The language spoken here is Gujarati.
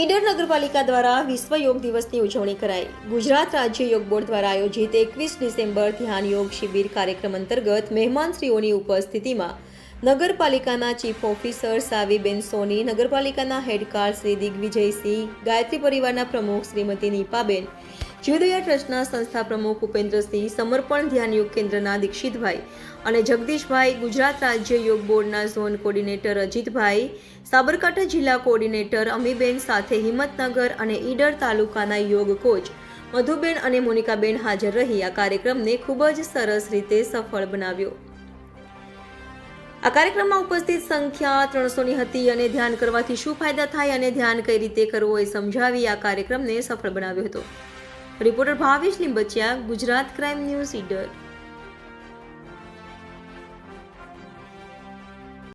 ઈડર નગરપાલિકા દ્વારા વિશ્વ યોગ દિવસની ઉજવણી કરાઈ. ગુજરાત રાજ્ય યોગ બોર્ડ દ્વારા આયોજિત એકવીસ ડિસેમ્બર ધ્યાન યોગ શિબિર કાર્યક્રમ અંતર્ગત મહેમાનશ્રીઓની ઉપસ્થિતિમાં નગરપાલિકાના ચીફ ઓફિસર સાવીબેન સોની, નગરપાલિકાના હેડકાર શ્રી દિગ્વિજયસિંહ, ગાયત્રી પરિવારના પ્રમુખ શ્રીમતી નીપાબેન, જીવદયા ટ્રસ્ટના સંસ્થા પ્રમુખ ઉપેન્દ્રસિંહ, સમર્પણ ધ્યાન યોગ કેન્દ્રના દીક્ષિતભાઈ અને જગદીશભાઈ, ગુજરાત રાજ્ય યોગ બોર્ડના ઝોન કોર્ડિનેટર અજીતભાઈ, સાબરકાંઠા જિલ્લા કોર્ડિનેટર અમીબેન સાથે હિંમતનગર અને ઈડર તાલુકાના યોગ કોચ મધુબેન અને મોનિકાબેન હાજર રહી. આ કાર્યક્રમને ખૂબ જ સરસ રીતે સફળ બનાવ્યો. આ કાર્યક્રમમાં ઉપસ્થિત સંખ્યા ત્રણસોની હતી અને ધ્યાન કરવાથી શું ફાયદા થાય અને ધ્યાન કઈ રીતે કરવું એ સમજાવી આ કાર્યક્રમને સફળ બનાવ્યો હતો. Reporter Bhavesh Limbachiya, Gujarat crime news Idar.